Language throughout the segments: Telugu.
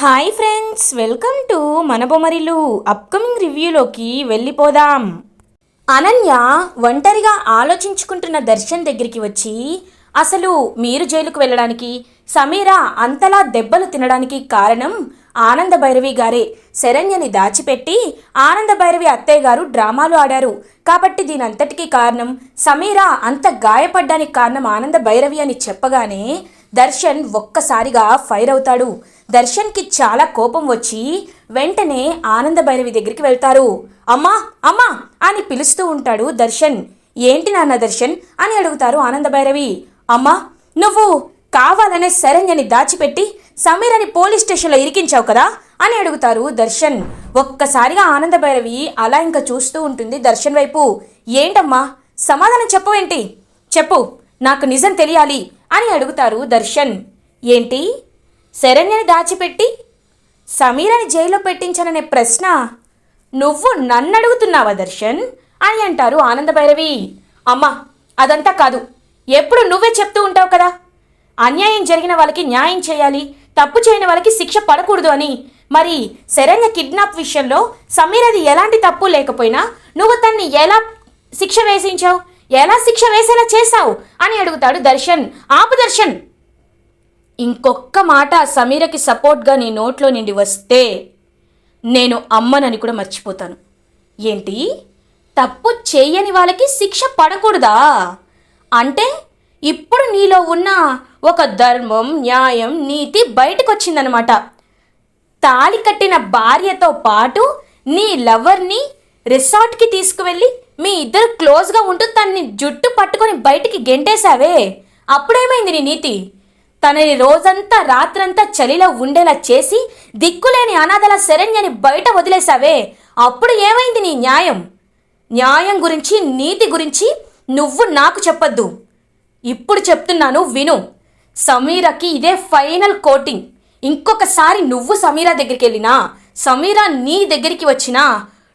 హాయ్ ఫ్రెండ్స్ వెల్కమ్ టు మన బొమరిలు అప్కమింగ్ రివ్యూలోకి వెళ్ళిపోదాం. అనన్య ఒంటరిగా ఆలోచించుకుంటున్న దర్శన్ దగ్గరికి వచ్చి అసలు మీరు జైలుకు వెళ్ళడానికి సమీర అంతలా దెబ్బలు తినడానికి కారణం ఆనంద భైరవి గారే. శరణ్యని దాచిపెట్టి ఆనంద భైరవి అత్తయ్య గారు డ్రామాలు ఆడారు. కాబట్టి దీనంతటికీ కారణం సమీర అంత గాయపడ్డానికి కారణం ఆనంద భైరవి అని చెప్పగానే దర్శన్ ఒక్కసారిగా ఫైర్ అవుతాడు. దర్శన్కి చాలా కోపం వచ్చి వెంటనే ఆనంద భైరవి దగ్గరికి వెళ్తారు. అమ్మా అమ్మా అని పిలుస్తూ ఉంటాడు దర్శన్. ఏంటి నాన్న దర్శన్ అని అడుగుతారు ఆనంద భైరవి అమ్మా నువ్వు కావాలనే శరణ్యని దాచిపెట్టి సమీరని పోలీస్ స్టేషన్లో ఇరికించావు కదా అని అడుగుతారు దర్శన్. ఒక్కసారిగా ఆనంద భైరవి అలా ఇంకా చూస్తూ ఉంటుంది దర్శన్ వైపు. ఏంటమ్మా? సమాధానం చెప్పవేంటి చెప్పు నాకు నిజం తెలియాలి. అని అడుగుతారు దర్శన్. ఏంటి? శరణ్యని దాచిపెట్టి సమీరని జైల్లో పెట్టించాననే ప్రశ్న? నువ్వు నన్ను అడుగుతున్నావా దర్శన్? అని అంటారు ఆనంద భైరవి అమ్మా అదంతా కాదు. ఎప్పుడు నువ్వే చెప్తూ ఉంటావు కదా. అన్యాయం జరిగిన వాళ్ళకి న్యాయం చేయాలి తప్పు చేయని వాళ్ళకి శిక్ష పడకూడదు అని. మరి శరణ్య కిడ్నాప్ విషయంలో సమీరది ఎలాంటి తప్పు లేకపోయినా నువ్వు తన్ని ఎలా శిక్ష వేసించావు? ఎలా శిక్ష వేసేలా చేశావు? అని అడుగుతాడు దర్శన్. ఆపు దర్శన్. ఇంకొక్క మాట సమీరకి సపోర్ట్గా నీ నోట్లో నుండి వస్తే నేను అమ్మనని కూడా మర్చిపోతాను. ఏంటి? తప్పు చేయని వాళ్ళకి శిక్ష పడకూడదా? అంటే ఇప్పుడు నీలో ఉన్న ఒక ధర్మం న్యాయం నీతి బయటకు వచ్చిందనమాట తాళి కట్టిన భార్యతో పాటు నీ లవర్ని రిసార్ట్కి తీసుకువెళ్ళి మీ ఇద్దరు క్లోజ్గా ఉంటూ తన్ని జుట్టు పట్టుకొని బయటికి గెంటేశావే? అప్పుడేమైంది నీ నీతి? తనని రోజంతా రాత్రంతా చలిలో ఉండేలా చేసి దిక్కులేని అనాథల శరణ్యని బయట వదిలేశావే? అప్పుడు ఏమైంది నీ న్యాయం? న్యాయం గురించి నీతి గురించి నువ్వు నాకు చెప్పొద్దు. ఇప్పుడు చెప్తున్నాను విను. సమీరకి ఇదే ఫైనల్ కోటింగ్. ఇంకొకసారి నువ్వు సమీరా దగ్గరికి వెళ్ళినా సమీరా నీ దగ్గరికి వచ్చినా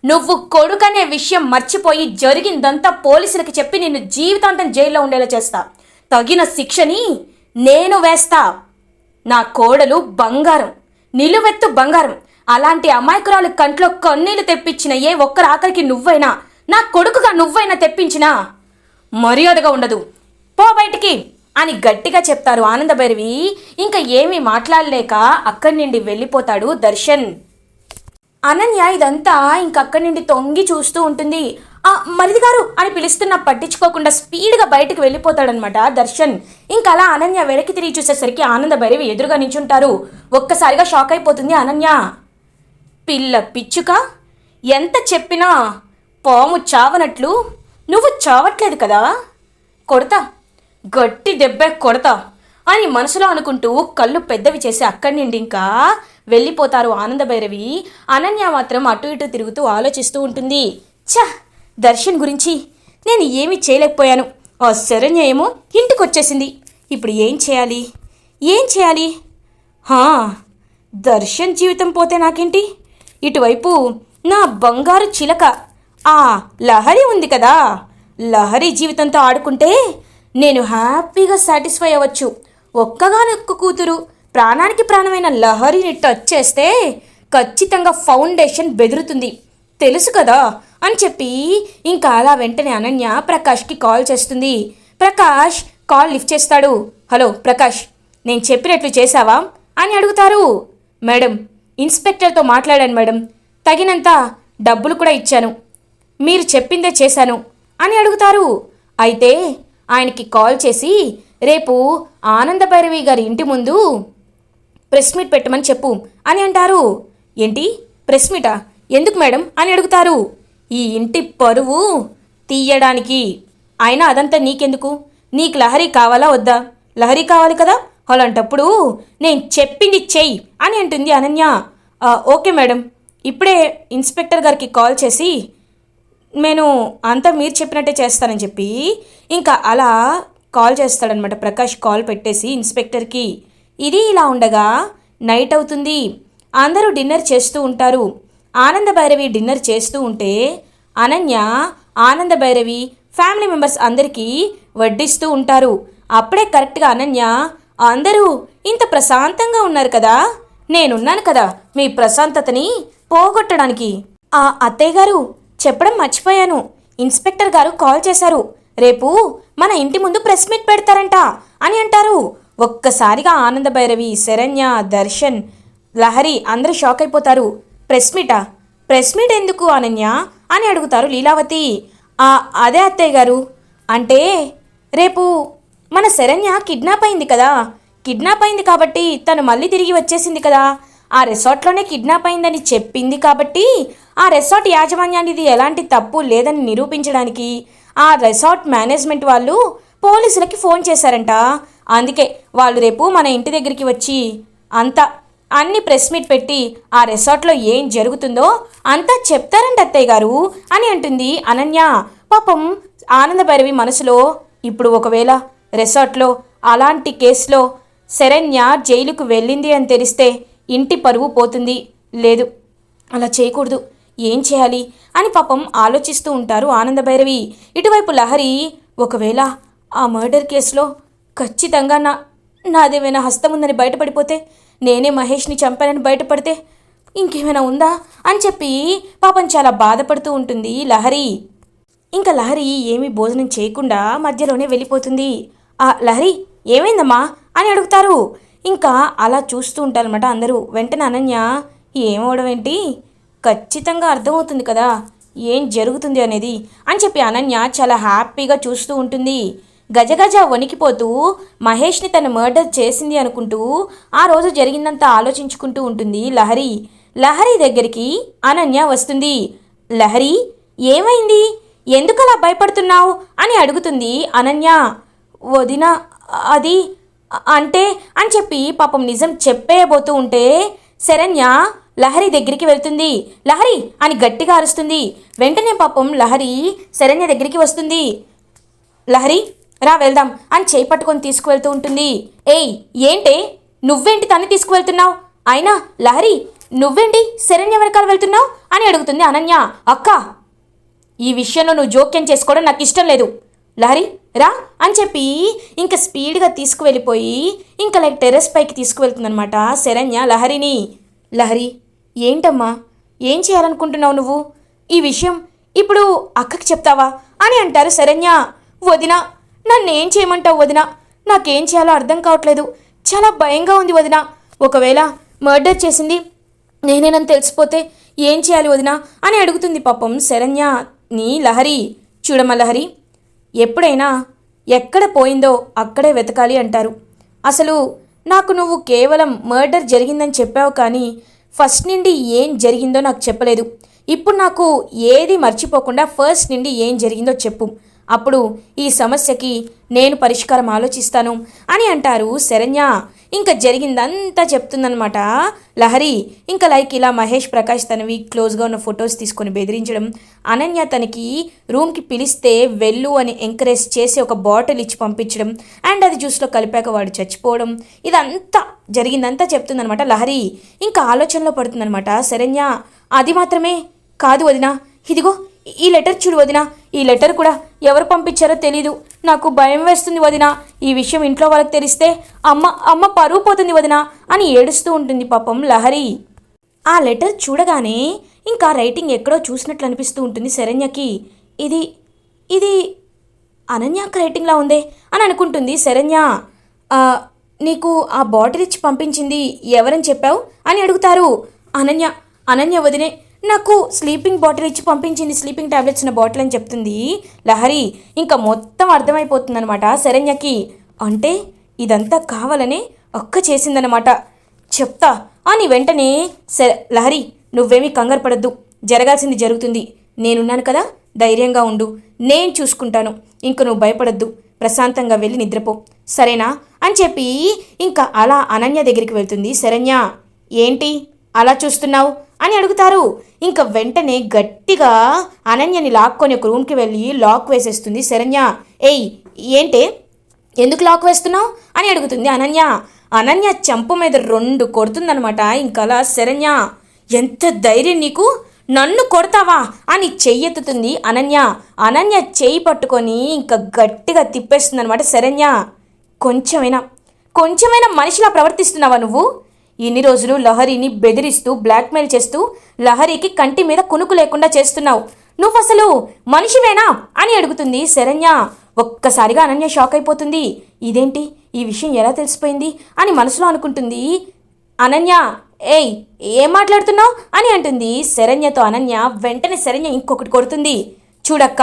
నువ్వు కొడుకనే విషయం మర్చిపోయి జరిగిందంతా పోలీసులకి చెప్పి నిన్ను జీవితాంతం జైల్లో ఉండేలా చేస్తా. తగిన శిక్షని నేను వేస్తా. నా కోడలు బంగారం నిలువెత్తు బంగారం అలాంటి అమాయకురాలు కంట్లో కన్నీళ్ళు తెప్పించిన ఏ ఒక్కరు ఆఖరికి నువ్వైనా నా కొడుకుగా నువ్వైనా తెప్పించినా మర్యాదగా ఉండదు. పో బయటికి అని గట్టిగా చెప్తారు ఆనందభైరవి. ఇంకా ఏమీ మాట్లాడలేక అక్కడి నుండి వెళ్ళిపోతాడు దర్శన్. అనన్య ఇదంతా ఇంకక్కడి నుండి తొంగి చూస్తూ ఉంటుంది. ఆ మరిది గారు అని పిలుస్తున్న పట్టించుకోకుండా స్పీడ్గా బయటకు వెళ్ళిపోతాడనమాట దర్శన్. ఇంకా అలా అనన్య వెనక్కి తిరిగి చూసేసరికి ఆనంద భైరవి ఎదురుగా నించుంటారు. ఒక్కసారిగా షాక్ అయిపోతుంది అనన్య. పిల్ల పిచ్చుక ఎంత చెప్పినా పాము చావనట్లు నువ్వు చావట్లేదు కదా? కొడతా. గట్టి దెబ్బే కొడతా. అని మనసులో అనుకుంటూ కళ్ళు పెద్దవి చేసి అక్కడి నుండి ఇంకా వెళ్ళిపోతారు ఆనంద భైరవి అనన్య మాత్రం అటు ఇటు తిరుగుతూ ఆలోచిస్తూ ఉంటుంది. ఛ! దర్శన్ గురించి నేను ఏమీ చేయలేకపోయాను. ఆ శరణ్య ఏమో ఇంటికి వచ్చేసింది ఇప్పుడు ఏం చేయాలి? ఏం చేయాలి? హా! దర్శన్ జీవితం పోతే నాకేంటి? ఇటువైపు నా బంగారు చిలక. ఆ లహరి ఉంది కదా. లహరి జీవితంతో ఆడుకుంటే నేను హ్యాపీగా సాటిస్ఫై అవ్వచ్చు. ఒక్కగానొక్క కూతురు ప్రాణానికి ప్రాణమైన లహరిని టచ్ చేస్తే ఖచ్చితంగా ఫౌండేషన్ బెదురుతుంది. తెలుసు కదా? అని చెప్పి ఇంకా అలా వెంటనే అనన్య ప్రకాష్కి కాల్ చేస్తుంది. ప్రకాష్ కాల్ లిఫ్ట్ చేస్తాడు. హలో ప్రకాష్ నేను చెప్పినట్లు చేశావా? అని అడుగుతారు. మేడం ఇన్స్పెక్టర్తో మాట్లాడాను మేడం. తగినంత డబ్బులు కూడా ఇచ్చాను. మీరు చెప్పిందే చేశాను. అని అడుగుతారు. అయితే ఆయనకి కాల్ చేసి రేపు ఆనందభైరవి గారి ఇంటి ముందు ప్రెస్ మీట్ పెట్టమని చెప్పు అని అంటారు. ఏంటి? ప్రెస్ మీటా? ఎందుకు మేడం? అని అడుగుతారు. ఈ ఇంటి పరువు తీయడానికి. అయినా అదంతా నీకెందుకు? నీకు లహరి కావాలా వద్దా? లహరి కావాలి కదా? అలాంటప్పుడు నేను చెప్పింది చెయ్యి అని అంటుంది అనన్య. Okay madam. ఇప్పుడే ఇన్స్పెక్టర్ గారికి కాల్ చేసి నేను అంతా మీరు చెప్పినట్టే చేస్తానని చెప్పి ఇంకా అలా కాల్ చేస్తాడనమాట. ప్రకాష్ కాల్ పెట్టేసి ఇన్స్పెక్టర్కి ఇది ఇలా ఉండగా నైట్ అవుతుంది. అందరూ డిన్నర్ చేస్తూ ఉంటారు. ఆనంద భైరవి డిన్నర్ చేస్తూ ఉంటే అనన్య ఆనంద భైరవి ఫ్యామిలీ మెంబర్స్ అందరికీ వడ్డిస్తూ ఉంటారు. అప్పుడే కరెక్ట్గా అనన్య అందరూ ఇంత ప్రశాంతంగా ఉన్నారు కదా. నేనున్నాను కదా. మీ ప్రశాంతతని పోగొట్టడానికి. ఆ అత్తయ్య గారు చెప్పడం మర్చిపోయాను. ఇన్స్పెక్టర్ గారు కాల్ చేశారు. రేపు మన ఇంటి ముందు ప్రెస్ మీట్ పెడతారంట అని అంటారు. ఒక్కసారిగా ఆనంద భైరవి శరణ్య దర్శన్ లహరి అందరూ షాక్ అయిపోతారు. ప్రెస్ మీటా? ప్రెస్ మీట్ ఎందుకు అనన్య? అని అడుగుతారు లీలావతి. "ఆ, అదే అత్తయ్య గారు. అంటే రేపు మన శరణ్య కిడ్నాప్ అయింది కదా. కిడ్నాప్ అయింది కాబట్టి తను మళ్ళీ తిరిగి వచ్చేసింది కదా. ఆ రిసార్ట్లోనే కిడ్నాప్ అయిందని చెప్పింది కాబట్టి ఆ రిసార్ట్ యాజమాన్యానికి ఎలాంటి తప్పు లేదని నిరూపించడానికి ఆ రిసార్ట్ మేనేజ్మెంట్ వాళ్ళు పోలీసులకి ఫోన్ చేశారంట. అందుకే వాళ్ళు రేపు మన ఇంటి దగ్గరికి వచ్చి అంతా అన్ని ప్రెస్ మీట్ పెట్టి ఆ రిసార్ట్లో ఏం జరుగుతుందో అంతా చెప్తారంట అత్తయ్య గారు అని అంటుంది అనన్య. పాపం ఆనందభైరవి మనసులో ఇప్పుడు ఒకవేళ రిసార్ట్లో అలాంటి కేసులో శరణ్య జైలుకు వెళ్ళింది అని తెలిస్తే ఇంటి పరువు పోతుంది. లేదు అలా చేయకూడదు. ఏం చేయాలి? అని పాపం ఆలోచిస్తూ ఉంటారు ఆనందభైరవి. ఇటువైపు లహరి ఒకవేళ ఆ మర్డర్ కేసులో ఖచ్చితంగా నా నాదేమైనా హస్తం ఉందని బయటపడిపోతే నేనే మహేష్ని చంపానని బయటపడితే ఇంకేమైనా ఉందా? అని చెప్పి పాపం చాలా బాధపడుతూ ఉంటుంది లహరి. ఇంకా లహరి ఏమీ భోజనం చేయకుండా మధ్యలోనే వెళ్ళిపోతుంది. ఆ లహరి ఏమైందమ్మా? అని అడుగుతారు. ఇంకా అలా చూస్తూ ఉంటారనమాట అందరూ. వెంటనే అనన్య ఏమవడం ఏంటి? ఖచ్చితంగా అర్థమవుతుంది కదా. ఏం జరుగుతుంది అనేది? అని చెప్పి అనన్య చాలా హ్యాపీగా చూస్తూ ఉంటుంది. గజగజ వణికిపోతూ మహేష్ని తన మర్డర్ చేసింది అనుకుంటూ ఆ రోజు జరిగిందంతా ఆలోచించుకుంటూ ఉంటుంది లహరి. లహరి దగ్గరికి అనన్య వస్తుంది. లహరి ఏమైంది? ఎందుకలా భయపడుతున్నావు? అని అడుగుతుంది అనన్య. వదిన అది అంటే అని చెప్పి పాపం నిజం చెప్పేయబోతూ ఉంటే శరణ్య లహరి దగ్గరికి వెళ్తుంది. లహరి అని గట్టిగా అరుస్తుంది. వెంటనే పాపం లహరి శరణ్య దగ్గరికి వస్తుంది. లహరి రా వెళ్దాం అని చేయి పట్టుకొని తీసుకువెళ్తూ ఉంటుంది. ఏయ్ ఏంటే? నువ్వేంటి తన్ని తీసుకువెళ్తున్నావు? అయినా లహరి నువ్వేంటి శరణ్య వెనకాల వెళ్తున్నావు? అని అడుగుతుంది అనన్య. అక్క ఈ విషయంలో నువ్వు జోక్యం చేసుకోవడం నాకు ఇష్టం లేదు. లహరి రా అని చెప్పి ఇంకా స్పీడ్గా తీసుకువెళ్ళిపోయి ఇంకా లైక్ టెర్రస్ పైకి తీసుకువెళ్తుందనమాట శరణ్య లహరిని. లహరి ఏంటమ్మా? ఏం చేయాలనుకుంటున్నావు నువ్వు? ఈ విషయం ఇప్పుడు అక్కకి చెప్తావా? అని అంటారు శరణ్య. వదిన నన్ను ఏం చేయమంటావు వదిన? నాకేం చేయాలో అర్థం కావట్లేదు. చాలా భయంగా ఉంది వదిన. ఒకవేళ మర్డర్ చేసింది నేనేనని తెలిసిపోతే ఏం చేయాలి వదిన? అని అడుగుతుంది పాపం శరణ్యని లహరి. చూడమ్మ లహరి. ఎప్పుడైనా ఎక్కడ పోయిందో అక్కడే వెతకాలి అంటారు. అసలు నాకు నువ్వు కేవలం మర్డర్ జరిగిందని చెప్పావు కానీ ఫస్ట్ నుండి ఏం జరిగిందో నాకు చెప్పలేదు. ఇప్పుడు నాకు ఏది మర్చిపోకుండా ఫస్ట్ నుండి ఏం జరిగిందో చెప్పు. అప్పుడు ఈ సమస్యకి నేను పరిష్కారం ఆలోచిస్తాను అని అంటారు శరణ్య. ఇంకా జరిగిందంతా చెప్తుందనమాట లహరి ఇంకా లైక్ ఇలా మహేష్ ప్రకాష్ తనవి క్లోజ్గా ఉన్న ఫొటోస్ తీసుకొని బెదిరించడం. అనన్య తనకి రూమ్కి పిలిస్తే వెళ్ళు అని ఎంకరేజ్ చేసి ఒక బాటిల్ ఇచ్చి పంపించడం. అండ్ అది జ్యూస్లో కలిపాక వాడు చచ్చిపోవడం. ఇదంతా జరిగిందంతా చెప్తుందనమాట లహరి. ఇంకా ఆలోచనలో పడుతుందనమాట శరణ్య అది మాత్రమే కాదు వదినా. ఇదిగో ఈ లెటర్ చూడు వదినా. ఈ లెటర్ కూడా ఎవరు పంపించారో తెలీదు. నాకు భయం వేస్తుంది వదినా. ఈ విషయం ఇంట్లో వాళ్ళకి తెలిస్తే అమ్మ అమ్మ పరువు పోతుంది వదినా అని ఏడుస్తూ ఉంటుంది పాపం లహరి. ఆ లెటర్ చూడగానే ఇంకా రైటింగ్ ఎక్కడో చూసినట్లు అనిపిస్తూ ఉంటుంది శరణ్యకి. ఇది ఇది అనన్యాక రైటింగ్లా ఉందే అని అనుకుంటుంది శరణ్య. నీకు ఆ బాటిల్ ఇచ్చి పంపించింది ఎవరని చెప్పావు? అని అడుగుతారు. అనన్య అనన్య వదినే నాకు స్లీపింగ్ బాటిల్ ఇచ్చి పంపించింది స్లీపింగ్ టాబ్లెట్స్ ఉన్న బాటిల్ అని చెప్తుంది. లహరి ఇంకా మొత్తం అర్థమైపోతుందనమాట శరణ్యకి అంటే ఇదంతా కావాలనే ఒక్క చేసిందనమాట చెప్తా అని వెంటనే సరే లహరి నువ్వేమీ కంగారు పడద్దు. జరగాల్సింది జరుగుతుంది. నేనున్నాను కదా ధైర్యంగా ఉండు. నేను చూసుకుంటాను. ఇంక నువ్వు భయపడద్దు. ప్రశాంతంగా వెళ్ళి నిద్రపో. సరేనా? అని చెప్పి ఇంకా అలా అనన్య దగ్గరికి వెళ్తుంది. శరణ్య ఏంటి? అలా చూస్తున్నావు? అని అడుగుతారు. ఇంకా వెంటనే గట్టిగా అనన్యని లాక్కొని ఒక రూమ్కి వెళ్ళి లాక్ వేసేస్తుంది శరణ్య. ఏయ్ ఏంటే? ఎందుకు లాక్ వేస్తున్నావు? అని అడుగుతుంది అనన్య. అనన్య చెంపు మీద రెండు కొడుతుందనమాట ఇంకలా శరణ్య. ఎంత ధైర్యం నీకు? నన్ను కొడతావా? అని చెయ్యెత్తుతుంది అనన్య. అనన్య చెయ్యి పట్టుకొని ఇంకా గట్టిగా తిప్పేస్తుంది అనమాట శరణ్య. కొంచెమైనా కొంచెమైనా మనిషిలా ప్రవర్తిస్తున్నావా నువ్వు? ఇన్ని రోజులు లహరిని బెదిరిస్తూ బ్లాక్మెయిల్ చేస్తూ లహరికి కంటి మీద కునుకు లేకుండా చేస్తున్నావు. నువ్వు అసలు మనిషివేనా అని అడుగుతుంది శరణ్య. ఒక్కసారిగా అనన్య షాక్ అయిపోతుంది. ఇదేంటి? ఈ విషయం ఎలా తెలిసిపోయింది? అని మనసులో అనుకుంటుంది అనన్య. ఏయ్ ఏం మాట్లాడుతున్నావు? అని అంటుంది శరణ్యతో అనన్య. వెంటనే శరణ్య ఇంకొకటి కొడుతుంది. చూడక్క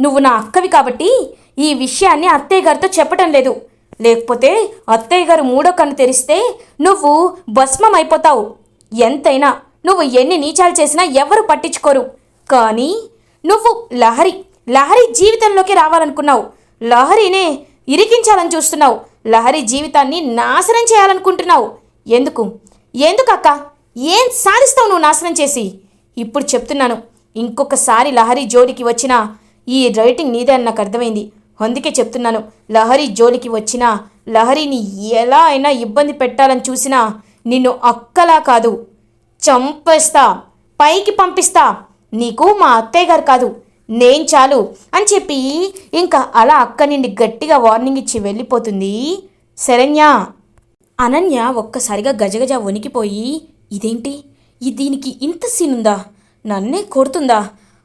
నువ్వు నా అక్కవి కాబట్టి ఈ విషయాన్ని అత్తయ్య గారితో చెప్పటం లేదు. లేకపోతే అత్తయ్య గారు మూడో కన్ను తెరిస్తే నువ్వు భస్మం అయిపోతావు ఎంతైనా నువ్వు ఎన్ని నీచాలు చేసినా ఎవరు పట్టించుకోరు. కానీ నువ్వు లహరి లహరి జీవితంలోకి రావాలనుకున్నావు. లహరినే ఇరికించాలని చూస్తున్నావు. లహరి జీవితాన్ని నాశనం చేయాలనుకుంటున్నావు. ఎందుకు? ఎందుకు అక్క? ఏం సాధిస్తావు నువ్వు నాశనం చేసి? ఇప్పుడు చెప్తున్నాను. ఇంకొకసారి లహరి జోడికి వచ్చిన ఈ రైటింగ్ నీదే అని నాకు అర్థమైంది. అందుకే చెప్తున్నాను లహరి జోలికి వచ్చినా లహరిని ఎలా అయినా ఇబ్బంది పెట్టాలని చూసినా నిన్ను అక్కలా కాదు చంపేస్తా పైకి పంపిస్తా. నీకు మా అత్తయ్య గారు కాదు నేను చాలు అని చెప్పి ఇంకా అలా అక్క నిండి గట్టిగా వార్నింగ్ ఇచ్చి వెళ్ళిపోతుంది శరణ్య. అనన్య ఒక్కసారిగా గజగజ వణికిపోయి ఇదేంటి? ఈ దీనికి ఇంత సీనుందా నన్నే కొడుతుందా?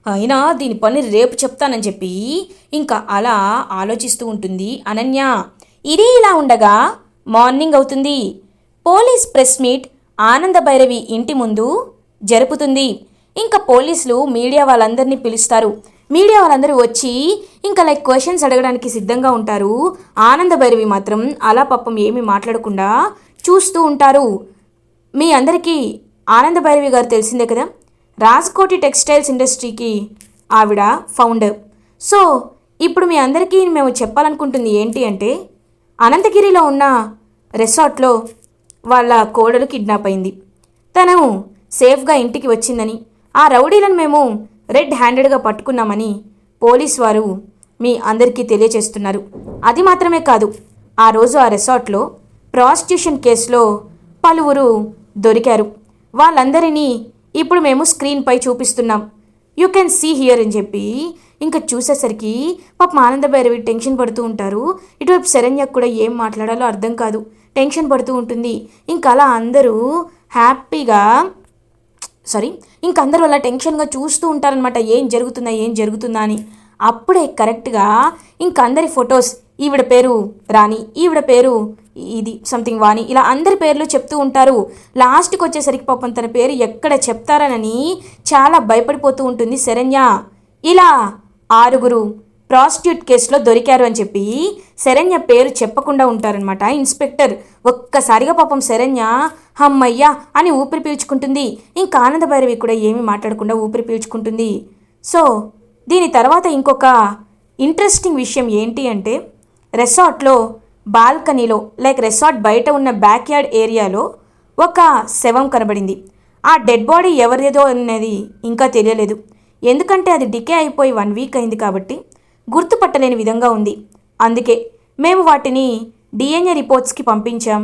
అయినా దీని పని రేపు చెప్తానని చెప్పి ఇంకా అలా ఆలోచిస్తూ ఉంటుంది అనన్య. ఇది ఇలా ఉండగా మార్నింగ్ అవుతుంది. పోలీస్ ప్రెస్ మీట్ ఆనంద భైరవి ఇంటి ముందు జరుపుతుంది. ఇంకా పోలీసులు మీడియా వాళ్ళందరినీ పిలుస్తారు. మీడియా వాళ్ళందరూ వచ్చి ఇంకా లైక్ క్వశ్చన్స్ అడగడానికి సిద్ధంగా ఉంటారు. ఆనంద భైరవి మాత్రం అలా పాపం ఏమీ మాట్లాడకుండా చూస్తూ ఉంటారు. మీ అందరికీ ఆనంద భైరవి గారు తెలిసిందే కదా? రాజ్కోటి టెక్స్టైల్స్ ఇండస్ట్రీకి ఆవిడ ఫౌండర్. సో ఇప్పుడు మీ అందరికీ మేము చెప్పాలనుకుంటుంది ఏంటి అంటే అనంతగిరిలో ఉన్న రిసార్ట్లో వాళ్ళ కోడలు కిడ్నాప్ అయింది. తను సేఫ్గా ఇంటికి వచ్చిందని ఆ రౌడీలను మేము రెడ్ హ్యాండెడ్గా పట్టుకున్నామని పోలీస్ వారు మీ అందరికీ తెలియచేస్తున్నారు. అది మాత్రమే కాదు ఆ రోజు ఆ రిసార్ట్లో ప్రాస్టిట్యూషన్ కేసులో పలువురు దొరికారు. వాళ్ళందరినీ ఇప్పుడు మేము స్క్రీన్పై చూపిస్తున్నాం. యూ కెన్ సీ హియర్ అని చెప్పి ఇంకా చూసేసరికి పాపం ఆనంద భైరవి టెన్షన్ పడుతూ ఉంటారు. ఇటువైపు శరణ్యకు కూడా ఏం మాట్లాడాలో అర్థం కాదు. టెన్షన్ పడుతూ ఉంటుంది. ఇంకా అలా అందరూ హ్యాపీగా సారీ ఇంక అందరూ అలా టెన్షన్గా చూస్తూ ఉంటారనమాట ఏం జరుగుతుందా ఏం జరుగుతుందా అని. అప్పుడే కరెక్ట్గా ఇంక అందరి ఫొటోస్ ఈవిడ పేరు రాణి ఈవిడ పేరు ఇది సంథింగ్ వాణి. ఇలా అందరి పేర్లు చెప్తూ ఉంటారు. లాస్ట్కి వచ్చేసరికి పాపం తన పేరు ఎక్కడ చెప్తారనని చాలా భయపడిపోతూ ఉంటుంది శరణ్య. ఇలా ఆరుగురు ప్రాస్టిట్యూట్ కేసులో దొరికారు అని చెప్పి శరణ్య పేరు చెప్పకుండా ఉంటారనమాట ఇన్స్పెక్టర్ ఒక్కసారిగా పాపం శరణ్య హమ్మయ్య అని ఊపిరి పీల్చుకుంటుంది. ఇంకా ఆనంద భైరవి కూడా ఏమీ మాట్లాడకుండా ఊపిరి పీల్చుకుంటుంది. సో దీని తర్వాత ఇంకొక ఇంట్రెస్టింగ్ విషయం ఏంటి అంటే రెసార్ట్లో బాల్కనీలో లైక్ రెసార్ట్ బయట ఉన్న బ్యాక్ యార్డ్ ఏరియాలో ఒక శవం కనబడింది. ఆ డెడ్ బాడీ ఎవరిదో అనేది ఇంకా తెలియలేదు. ఎందుకంటే అది డికే అయిపోయి వన్ వీక్ అయింది కాబట్టి గుర్తుపట్టలేని విధంగా ఉంది. అందుకే మేము వాటిని డిఎన్ఏ రిపోర్ట్స్కి పంపించాం.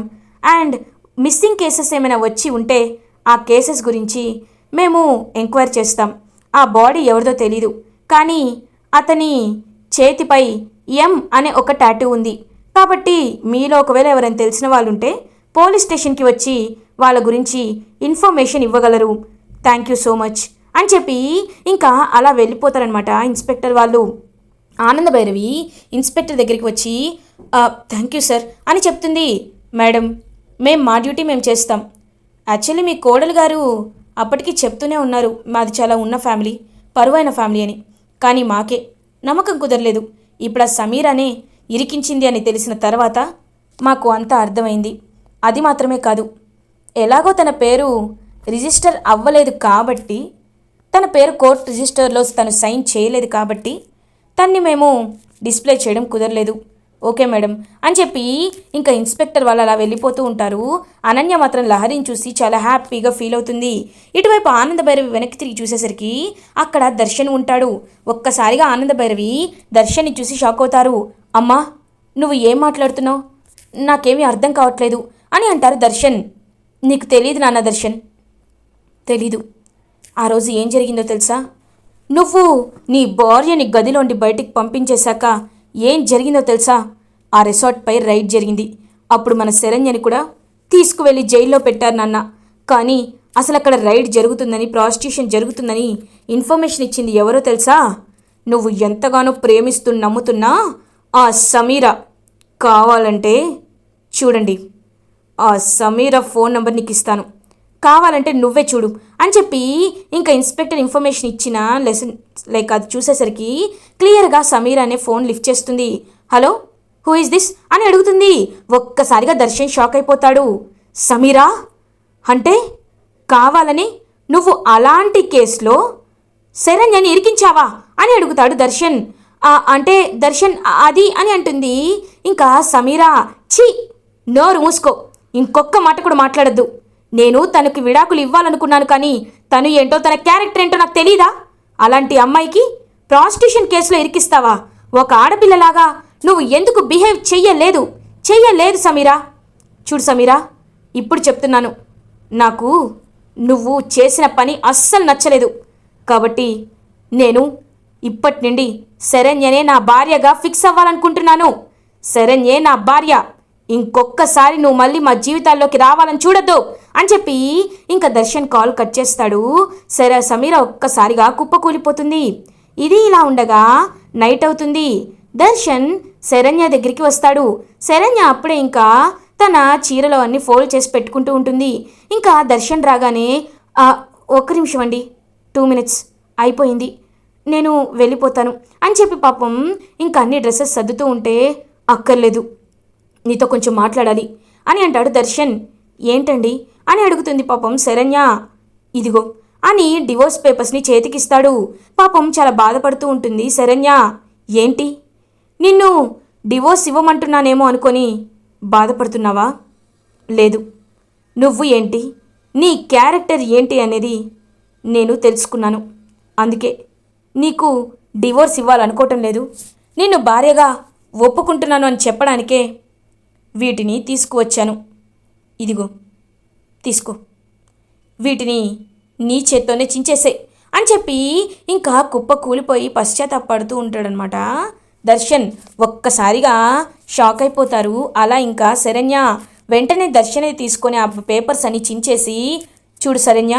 అండ్ మిస్సింగ్ కేసెస్ ఏమైనా వచ్చి ఉంటే ఆ కేసెస్ గురించి మేము ఎంక్వైరీ చేస్తాం. ఆ బాడీ ఎవరిదో తెలీదు. కానీ అతని చేతిపై ఎం అనే ఒక టాటూ ఉంది. కాబట్టి మీలో ఒకవేళ ఎవరైనా తెలిసిన వాళ్ళు ఉంటే పోలీస్ స్టేషన్కి వచ్చి వాళ్ళ గురించి ఇన్ఫర్మేషన్ ఇవ్వగలరు. Thank you so much. అని చెప్పి ఇంకా అలా వెళ్ళిపోతారనమాట ఇన్స్పెక్టర్ వాళ్ళు. ఆనంద భైరవి ఇన్స్పెక్టర్ దగ్గరికి వచ్చి థ్యాంక్ యూ సార్ అని చెప్తుంది. మేడం మేము మా డ్యూటీ మేము చేస్తాం. యాక్చువల్లీ మీ కోడలు గారు అప్పటికి చెప్తూనే ఉన్నారు. మాది చాలా ఉన్న ఫ్యామిలీ పరువైన ఫ్యామిలీ అని. కానీ మాకే నమ్మకం కుదరలేదు. ఇప్పుడు ఆ సమీర్ అనే ఇరికించింది అని తెలిసిన తర్వాత మాకు అంతా అర్థమైంది. అది మాత్రమే కాదు ఎలాగో తన పేరు రిజిస్టర్ అవ్వలేదు కాబట్టి తన పేరు కోర్ట్ రిజిస్టర్లో తను సైన్ చేయలేదు కాబట్టి తన్ని మేము డిస్ప్లే చేయడం కుదరలేదు. Okay madam. అని చెప్పి ఇంకా ఇన్స్పెక్టర్ వాళ్ళు అలా వెళ్ళిపోతూ ఉంటారు. అనన్య మాత్రం లహరిని చూసి చాలా హ్యాపీగా ఫీల్ అవుతుంది. ఇటువైపు ఆనంద భైరవి వెనక్కి తిరిగి చూసేసరికి అక్కడ దర్శన్ ఉంటాడు. ఒక్కసారిగా ఆనంద భైరవి దర్శన్ని చూసి షాక్ అవుతారు. అమ్మా నువ్వు ఏం మాట్లాడుతున్నావు? నాకేమీ అర్థం కావట్లేదు అని అంటారు దర్శన్. నీకు తెలియదు నాన్న దర్శన్. తెలీదు. ఆ రోజు ఏం జరిగిందో తెలుసా? నువ్వు నీ భార్యని గదిలోండి బయటికి పంపించేశాక ఏం జరిగిందో తెలుసా? ఆ రిసార్ట్పై రైడ్ జరిగింది. అప్పుడు మన శరణ్యని కూడా తీసుకువెళ్ళి జైల్లో పెట్టారు నాన్న. కానీ అసలు అక్కడ రైడ్ జరుగుతుందని ప్రాస్టిట్యూషన్ జరుగుతుందని ఇన్ఫర్మేషన్ ఇచ్చింది ఎవరో తెలుసా? నువ్వు ఎంతగానో ప్రేమిస్తూ నమ్ముతున్నా ఆ సమీర కావాలంటే చూడండి. ఆ సమీర ఫోన్ నెంబర్ నీకు ఇస్తాను కావాలంటే నువ్వే చూడు అని చెప్పి ఇంకా ఇన్స్పెక్టర్ ఇన్ఫర్మేషన్ ఇచ్చిన లెసన్ లైక్ అది చూసేసరికి క్లియర్గా సమీర్ అనే ఫోన్ లిఫ్ట్ చేస్తుంది. Hello who is this? అని అడుగుతుంది. ఒక్కసారిగా దర్శన్ షాక్ అయిపోతాడు. సమీరా అంటే కావాలని నువ్వు అలాంటి కేసులో శరణ్యని ఇరికించావా? అని అడుగుతాడు దర్శన్. అంటే దర్శన్ అది అని అంటుంది. ఇంకా సమీరా ఛీ నోరు మూసుకో. ఇంకొక్క మాట కూడా మాట్లాడద్దు. నేను తనకి విడాకులు ఇవ్వాలనుకున్నాను కానీ తను ఏంటో తన క్యారెక్టర్ ఏంటో నాకు తెలీదా? అలాంటి అమ్మాయికి ప్రాస్టిట్యూషన్ కేసులో ఇరికిస్తావా? ఒక ఆడపిల్లలాగా నువ్వు ఎందుకు బిహేవ్ చెయ్యలేదు? చెయ్యలేదు సమీరా. చూడు సమీరా ఇప్పుడు చెప్తున్నాను. నాకు నువ్వు చేసిన పని అస్సలు నచ్చలేదు. కాబట్టి నేను ఇప్పటి నుండి శరణ్యనే నా భార్యగా ఫిక్స్ అవ్వాలనుకుంటున్నాను. శరణ్యే నా భార్య. ఇంకొక్కసారి నువ్వు మళ్ళీ మా జీవితాల్లోకి రావాలని చూడొద్దు అని చెప్పి ఇంకా దర్శన్ కాల్ కట్ చేస్తాడు. సరే సమీర ఒక్కసారిగా కుప్పకూలిపోతుంది. ఇది ఇలా ఉండగా నైట్ అవుతుంది. దర్శన్ శరణ్య దగ్గరికి వస్తాడు. శరణ్య అప్పుడే ఇంకా తన చీరలో అన్ని ఫోల్డ్ చేసి పెట్టుకుంటూ ఉంటుంది. ఇంకా దర్శన్ రాగానే ఒక్క నిమిషం అండి. Two minutes. అయిపోయింది. నేను వెళ్ళిపోతాను. అని చెప్పి పాపం ఇంకా అన్ని డ్రెస్సెస్ సర్దుతూ ఉంటే అక్కర్లేదు. నీతో కొంచెం మాట్లాడాలి. అని అంటాడు దర్శన్. ఏంటండి? అని అడుగుతుంది పాపం శరణ్య. ఇదిగో అని డివోర్స్ పేపర్స్ని చేతికిస్తాడు. పాపం చాలా బాధపడుతూ ఉంటుంది శరణ్య. ఏంటి? నిన్ను డివోర్స్ ఇవ్వమంటున్నానేమో అనుకొని బాధపడుతున్నావా? లేదు. నువ్వు ఏంటి? నీ క్యారెక్టర్ ఏంటి అనేది నేను తెలుసుకున్నాను. అందుకే నీకు డివోర్స్ ఇవ్వాలనుకోవటం లేదు. నిన్ను భార్యగా ఒప్పుకుంటున్నాను అని చెప్పడానికే వీటిని తీసుకువచ్చాను. ఇదిగో తీసుకో. వీటిని నీ చేత్తోనే చించేసే అని చెప్పి ఇంకా కుప్ప కూలిపోయి పశ్చాత్తాపడుతూ ఉంటాడనమాట దర్శన్ ఒక్కసారిగా షాక్ అయిపోతారు. అలా ఇంకా శరణ్య వెంటనే దర్శనే తీసుకొని ఆ పేపర్స్ అన్ని చించేసి చూడు శరణ్య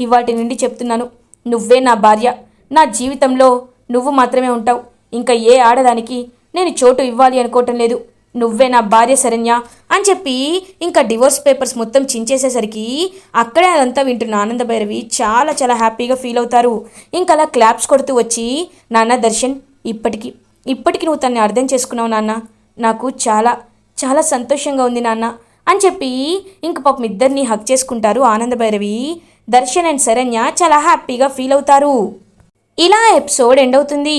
ఇవాటి నుండి చెప్తున్నాను. నువ్వే నా భార్య. నా జీవితంలో నువ్వు మాత్రమే ఉంటావు. ఇంకా ఏ ఆడదానికి నేను చోటు ఇవ్వాలి అనుకోవటం లేదు. నువ్వే నా భార్య శరణ్య అని చెప్పి ఇంకా డివోర్స్ పేపర్స్ మొత్తం చించేసేసరికి అక్కడే అదంతా వింటున్న ఆనంద భైరవి చాలా చాలా హ్యాపీగా ఫీల్ అవుతారు. ఇంకా అలా క్లాప్స్ కొడుతూ వచ్చి నాన్న దర్శన్ ఇప్పటికి ఇప్పటికి నువ్వు తన్ని అర్థం చేసుకున్నావు నాన్న. నాకు చాలా చాలా సంతోషంగా ఉంది నాన్న. అని చెప్పి ఇంక పాపం ఇద్దరిని హక్ చేసుకుంటారు ఆనంద భైరవి దర్శన్ అండ్ శరణ్య చాలా హ్యాపీగా ఫీల్ అవుతారు. ఇలా ఎపిసోడ్ ఎండ్ అవుతుంది.